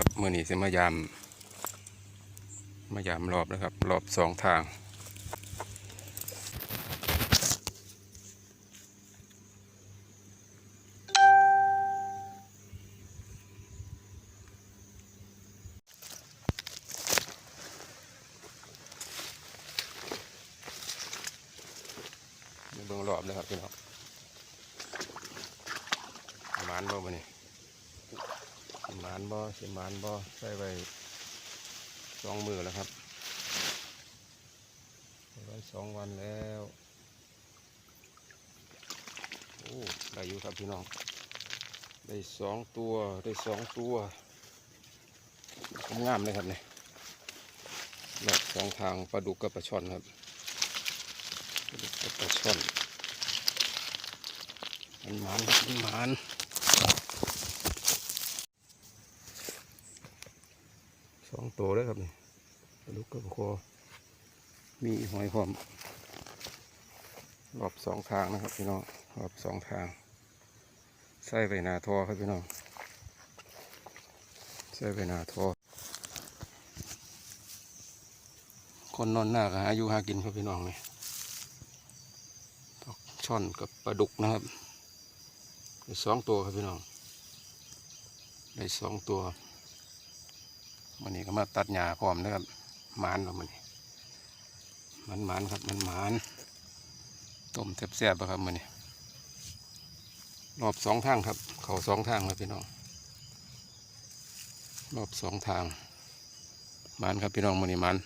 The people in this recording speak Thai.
ครับมือนี้จะมายามมายามรอบนะครับ รอบสองทางเบิ่งรอบเลยครับพี่น้องสิหมานบ่มานี่ สิหมานบ่สิหมานบ่ใส่ไว้สองมือแล้วครับไว้สองวันแล้วโอ้ได้อยู่ครับพี่น้อง ได้สองตัวได้สองตัวงามเลยครับเนี่ยรอบสองทางปลาดุกกับปลาช่อนครับปลาช่อนมันหมานมันหมาน สองตัวเลยครับนี่ปลาลูกกระโคอมีหอยหอมรอบสองทางนะครับพี่น้องรอบสองทางใส่ไปหนาทอครับพี่น้องใส่ไปหนาทอคนนอนหน้าก็หาอยู่หากินครับพี่น้องนี่ช่อนกับปลาดุกนะครับสองตัวครับพี่น้องได้สองตัว วันนี้ก็มาตัดหญ้าพร้อมนะครับหมานเรามันมันมานครับมันมานต้มแซ่บๆครับมันนี่รอบสองทางครับ เขาสองทางครับพี่น้องรอบสองทางมันครับพี่น้องมันนี่มาน